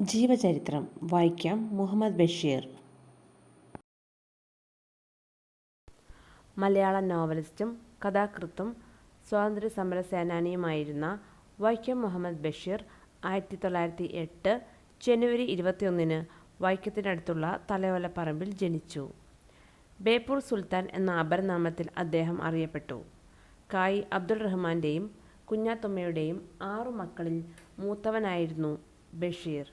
ജീവചരിത്രം വൈക്കം മുഹമ്മദ് ബഷീർ മലയാള നോവലിസ്റ്റും കഥാകൃത്തും സ്വാതന്ത്ര്യ സമര സേനാനിയുമായിരുന്ന വൈക്കം മുഹമ്മദ് ബഷീർ ആയിരത്തി തൊള്ളായിരത്തി എട്ട് ജനുവരി ഇരുപത്തിയൊന്നിന് വൈക്കത്തിനടുത്തുള്ള തലയോലപ്പറമ്പിൽ ജനിച്ചു. ബേപ്പൂർ സുൽത്താൻ എന്ന അപരനാമത്തിൽ അദ്ദേഹം അറിയപ്പെട്ടു. കായി അബ്ദുൾ റഹ്മാന്റെയും കുഞ്ഞാത്തുമ്മയുടെയും ആറു മക്കളിൽ മൂത്തവനായിരുന്നു ബഷീർ.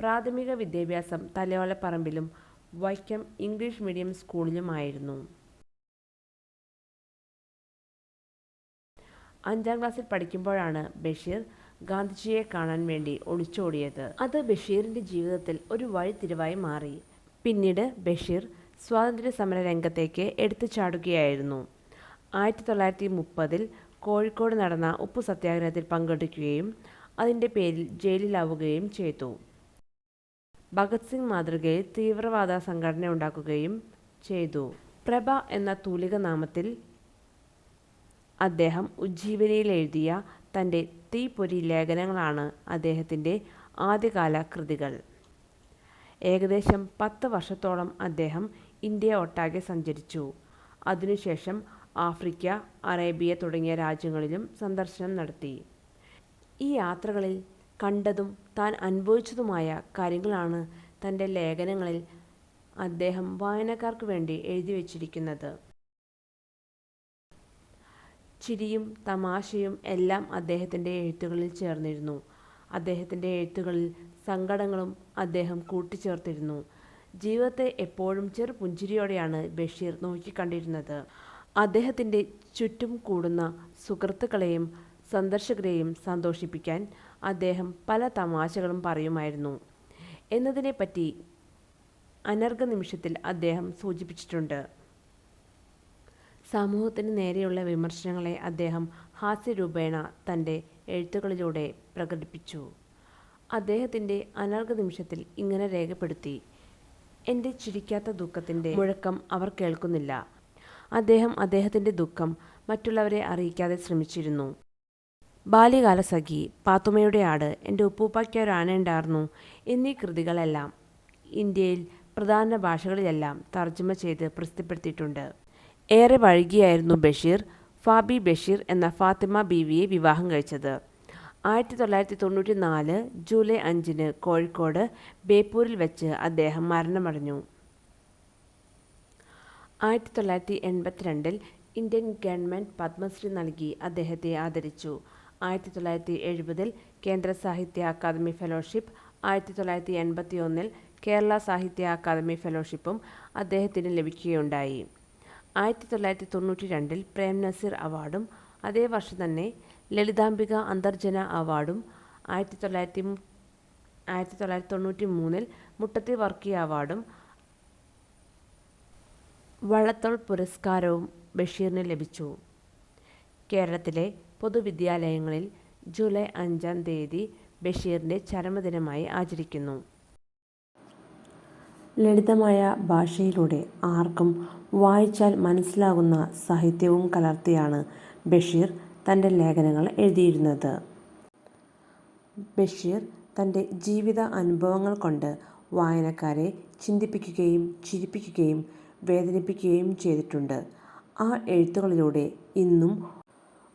പ്രാഥമിക വിദ്യാഭ്യാസം തലയോലപ്പറമ്പിലും വൈക്കം ഇംഗ്ലീഷ് മീഡിയം സ്കൂളിലുമായിരുന്നു. അഞ്ചാം ക്ലാസ്സിൽ പഠിക്കുമ്പോഴാണ് ബഷീർ ഗാന്ധിജിയെ കാണാൻ വേണ്ടി ഒളിച്ചോടിയത്. അത് ബഷീറിന്റെ ജീവിതത്തിൽ ഒരു വഴിത്തിരിവായി മാറി. പിന്നീട് ബഷീർ സ്വാതന്ത്ര്യ സമര രംഗത്തേക്ക് എടുത്തുചാടുകയായിരുന്നു. ആയിരത്തി തൊള്ളായിരത്തി മുപ്പതിൽ കോഴിക്കോട് നടന്ന ഉപ്പു സത്യാഗ്രഹത്തിൽ പങ്കെടുക്കുകയും അതിന്റെ പേരിൽ ജയിലിലാവുകയും ചെയ്തു. ഭഗത് സിംഗ് മാതൃകയിൽ തീവ്രവാദ സംഘടന ഉണ്ടാക്കുകയും ചെയ്തു. പ്രഭ എന്ന തൂലിക നാമത്തിൽ അദ്ദേഹം ഉജ്ജീവനിയിലെഴുതിയ തന്റെ തീപ്പൊരി ലേഖനങ്ങളാണ് അദ്ദേഹത്തിന്റെ ആദ്യകാല കൃതികൾ. ഏകദേശം പത്ത് വർഷത്തോളം അദ്ദേഹം ഇന്ത്യ ഒട്ടാകെ സഞ്ചരിച്ചു. അതിനുശേഷം ആഫ്രിക്ക, അറേബ്യ തുടങ്ങിയ രാജ്യങ്ങളിലും സന്ദർശനം നടത്തി. ഈ യാത്രകളിൽ കണ്ടതും താൻ അനുഭവിച്ചതുമായ കാര്യങ്ങളാണ് തന്റെ ലേഖനങ്ങളിൽ അദ്ദേഹം വായനക്കാർക്ക് വേണ്ടി എഴുതി വച്ചിരിക്കുന്നത് ചിരിയും തമാശയും എല്ലാം അദ്ദേഹത്തിന്റെ എഴുത്തുകളിൽ ചേർന്നിരുന്നു. അദ്ദേഹത്തിന്റെ എഴുത്തുകളിൽ സങ്കടങ്ങളും അദ്ദേഹം കൂട്ടിച്ചേർത്തിരുന്നു. ജീവിതത്തെ എപ്പോഴും ചെറു പുഞ്ചിരിയോടെയാണ് ബഷീർ നോക്കിക്കണ്ടിരുന്നത്. അദ്ദേഹത്തിന്റെ ചുറ്റും കൂടുന്ന സുഹൃത്തുക്കളെയും സന്ദർശകരെയും സന്തോഷിപ്പിക്കാൻ അദ്ദേഹം പല തമാശകളും പറയുമായിരുന്നു എന്നതിനെപ്പറ്റി അനർഘ നിമിഷത്തിൽ അദ്ദേഹം സൂചിപ്പിച്ചിട്ടുണ്ട്. സമൂഹത്തിന് നേരെയുള്ള വിമർശനങ്ങളെ അദ്ദേഹം ഹാസ്യരൂപേണ തന്റെ എഴുത്തുകളിലൂടെ പ്രകടിപ്പിച്ചു. അദ്ദേഹത്തിന്റെ അനർഘ നിമിഷത്തിൽ ഇങ്ങനെ രേഖപ്പെടുത്തി എന്റെ ചിരിക്കാത്ത ദുഃഖത്തിന്റെ മുഴക്കം അവർ കേൾക്കുന്നില്ല. " അദ്ദേഹം അദ്ദേഹത്തിന്റെ ദുഃഖം മറ്റുള്ളവരെ അറിയിക്കാതെ ശ്രമിച്ചിരുന്നു. ബാല്യകാലസഖി, പാത്തുമ്മയുടെ ആട്, എന്റെ എന്റെ ഉപ്പൂപ്പായ്ക്കൊരാനണ്ടാർന്നു എന്നീ കൃതികളെല്ലാം ഇന്ത്യയിൽ പ്രധാന ഭാഷകളിലെല്ലാം തർജമ ചെയ്ത് പ്രസിദ്ധപ്പെടുത്തിയിട്ടുണ്ട്. ഏറെ വൈകിയായിരുന്നു ബഷീർ ഫാബി ബഷീർ എന്ന ഫാത്തിമ ബീവിയെ വിവാഹം കഴിച്ചത്. ആയിരത്തി തൊള്ളായിരത്തി തൊണ്ണൂറ്റി നാല് ജൂലൈ അഞ്ചിന് കോഴിക്കോട് ബേപ്പൂരിൽ വെച്ച് അദ്ദേഹം മരണമടഞ്ഞു. ആയിരത്തി തൊള്ളായിരത്തി എൺപത്തിരണ്ടിൽ ഇന്ത്യൻ ഗവൺമെന്റ് പത്മശ്രീ നൽകി അദ്ദേഹത്തെ ആദരിച്ചു. ആയിരത്തി തൊള്ളായിരത്തി എഴുപതിൽ കേന്ദ്ര സാഹിത്യ അക്കാദമി ഫെലോഷിപ്പ്, ആയിരത്തി തൊള്ളായിരത്തി എൺപത്തി ഒന്നിൽ കേരള സാഹിത്യ അക്കാദമി ഫെലോഷിപ്പും അദ്ദേഹത്തിന് ലഭിക്കുകയുണ്ടായി. ആയിരത്തി തൊള്ളായിരത്തി തൊണ്ണൂറ്റി രണ്ടിൽ പ്രേം നസീർ അവാർഡും അതേ വർഷം തന്നെ ലളിതാംബിക അന്തർജന അവാർഡും ആയിരത്തി തൊള്ളായിരത്തി ആയിരത്തി തൊള്ളായിരത്തി തൊണ്ണൂറ്റി മൂന്നിൽ മുട്ടത്തി വർക്കി അവാർഡും വള്ളത്തോൾ പുരസ്കാരവും ബഷീറിന് ലഭിച്ചു. കേരളത്തിലെ പൊതുവിദ്യാലയങ്ങളിൽ ജൂലൈ അഞ്ചാം തീയതി ബഷീറിന്റെ ചരമദിനമായി ആചരിക്കുന്നു. ലളിതമായ ഭാഷയിലൂടെ ആർക്കും വായിച്ചാൽ മനസ്സിലാകുന്ന സാഹിത്യവും കലർത്തിയാണ് ബഷീർ തന്റെ ലേഖനങ്ങൾ എഴുതിയിരുന്നത്. ബഷീർ തന്റെ ജീവിത അനുഭവങ്ങൾ കൊണ്ട് വായനക്കാരെ ചിന്തിപ്പിക്കുകയും ചിരിപ്പിക്കുകയും വേദനിപ്പിക്കുകയും ചെയ്തിട്ടുണ്ട്. ആ എഴുത്തുകളിലൂടെ ഇന്നും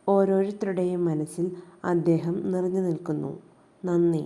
ഓരോരുത്തരുടെയും മനസ്സിൽ അദ്ദേഹം നിറഞ്ഞു നിൽക്കുന്നു നന്ദി.